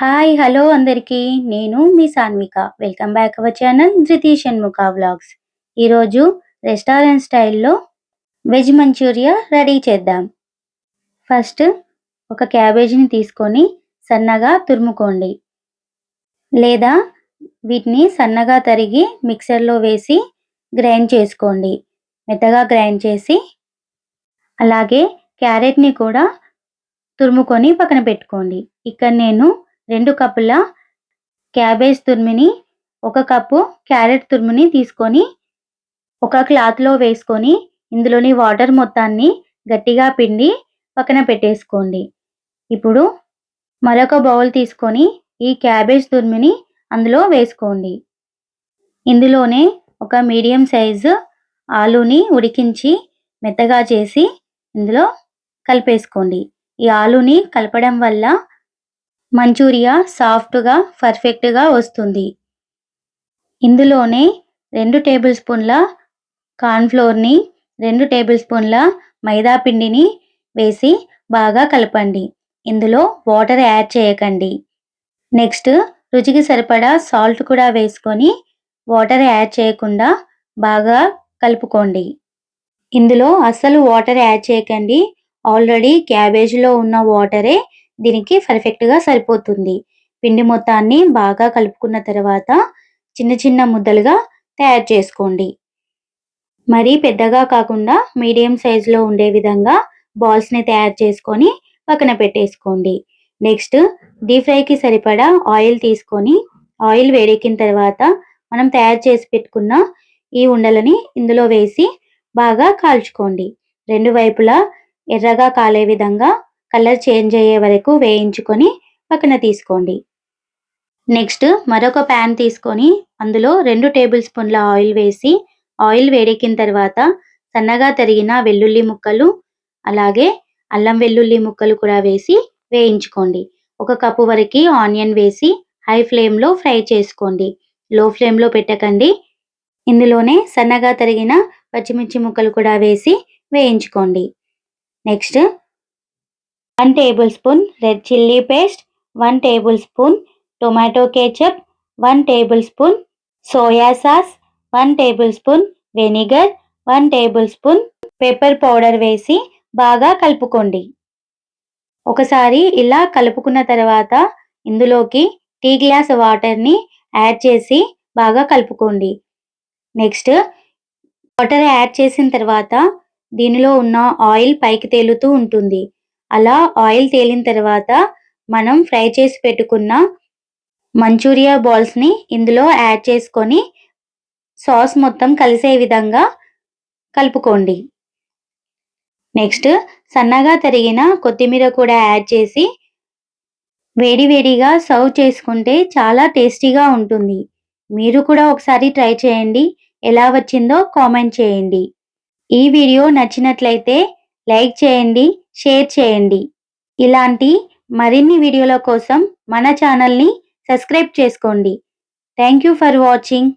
Hi hello అందరికీ. నేను మీ Sanvika. Welcome back our channel Dhruthi Shanmukha vlogs. ఈరోజు restaurant స్టైల్లో వెజ్ మంచూరియా రెడీ చేద్దాం. ఫస్ట్ ఒక క్యాబేజీని తీసుకొని సన్నగా తురుముకోండి. లేదా వీటిని సన్నగా తరిగి మిక్సర్లో వేసి గ్రైండ్ చేసుకోండి. మెత్తగా గ్రైండ్ చేసి అలాగే క్యారెట్ని కూడా తురుముకొని పక్కన పెట్టుకోండి. ఇక్కడ నేను రెండు కప్పుల క్యాబేజ్ తురిమిని ఒక కప్పు క్యారెట్ తురుముని తీసుకొని ఒక క్లాత్లో వేసుకొని ఇందులోని వాటర్ మొత్తాన్ని గట్టిగా పిండి పక్కన పెట్టేసుకోండి. ఇప్పుడు మరొక బౌల్ తీసుకొని ఈ క్యాబేజ్ తురిమిని అందులో వేసుకోండి. ఇందులోనే ఒక మీడియం సైజు ఆలూని ఉడికించి మెత్తగా చేసి ఇందులో కలిపేసుకోండి. ఈ ఆలూని కలపడం వల్ల మంచూరియా సాఫ్ట్గా పర్ఫెక్ట్గా వస్తుంది. ఇందులోనే రెండు టేబుల్ స్పూన్ల కార్న్ఫ్లోర్ని రెండు టేబుల్ స్పూన్ల మైదా పిండిని వేసి బాగా కలపండి. ఇందులో వాటర్ యాడ్ చేయకండి. నెక్స్ట్ రుచికి సరిపడా సాల్ట్ కూడా వేసుకొని వాటర్ యాడ్ చేయకుండా బాగా కలుపుకోండి. ఇందులో అస్సలు వాటర్ యాడ్ చేయకండి. ఆల్రెడీ క్యాబేజ్లో ఉన్న వాటరే దీనికి పర్ఫెక్ట్గా సరిపోతుంది. పిండి మొత్తాన్ని బాగా కలుపుకున్న తర్వాత చిన్న చిన్న ముద్దలుగా తయారు చేసుకోండి. మరీ పెద్దగా కాకుండా మీడియం సైజులో ఉండే విధంగా బాల్స్ని తయారు చేసుకొని పక్కన పెట్టేసుకోండి. నెక్స్ట్ డీప్ ఫ్రైకి సరిపడా ఆయిల్ తీసుకొని ఆయిల్ వేడెక్కిన తర్వాత మనం తయారు చేసి పెట్టుకున్న ఈ ఉండలని ఇందులో వేసి బాగా కాల్చుకోండి. రెండు వైపులా ఎర్రగా కాలే విధంగా కలర్ చేంజ్ అయ్యే వరకు వేయించుకొని పక్కన తీసుకోండి. నెక్స్ట్ మరొక ప్యాన్ తీసుకొని అందులో రెండు టేబుల్ స్పూన్ల ఆయిల్ వేసి ఆయిల్ వేడెక్కిన తర్వాత సన్నగా తరిగిన వెల్లుల్లి ముక్కలు అలాగే అల్లం వెల్లుల్లి ముక్కలు కూడా వేసి వేయించుకోండి. ఒక కప్పు వరకు ఆనియన్ వేసి హై ఫ్లేమ్లో ఫ్రై చేసుకోండి. లో ఫ్లేమ్లో పెట్టకండి. ఇందులోనే సన్నగా తరిగిన పచ్చిమిర్చి ముక్కలు కూడా వేసి వేయించుకోండి. Next one tablespoon red chilli paste one tablespoon tomato ketchup one tablespoon soya sauce one tablespoon vinegar one tablespoon pepper powder వేసి బాగా కలుపుకోండి. ఒకసారి ఇలా కలుపుకున్న తర్వాత ఇందులోకి టీ గ్లాస్ వాటర్ని యాడ్ చేసి బాగా కలుపుకోండి. నెక్స్ట్ వాటర్ యాడ్ చేసిన తర్వాత దీనిలో ఉన్న ఆయిల్ పైకి తేలుతూ ఉంటుంది. అలా ఆయిల్ తేలిన తర్వాత మనం ఫ్రై చేసి పెట్టుకున్న మంచూరియా బాల్స్ని ఇందులో యాడ్ చేసుకొని సాస్ మొత్తం కలిసే విధంగా కలుపుకోండి. నెక్స్ట్ సన్నగా తరిగిన కొత్తిమీర కూడా యాడ్ చేసి వేడివేడిగా సర్వ్ చేసుకుంటే చాలా టేస్టీగా ఉంటుంది. మీరు కూడా ఒకసారి ట్రై చేయండి. ఎలా వచ్చిందో కామెంట్ చేయండి. ఈ వీడియో నచ్చినట్లయితే లైక్ చేయండి. షేర్ చేయండి. ఇలాంటి మరిన్ని వీడియోల కోసం మన ఛానల్ని సబ్స్క్రైబ్ చేసుకోండి. Thank you for watching.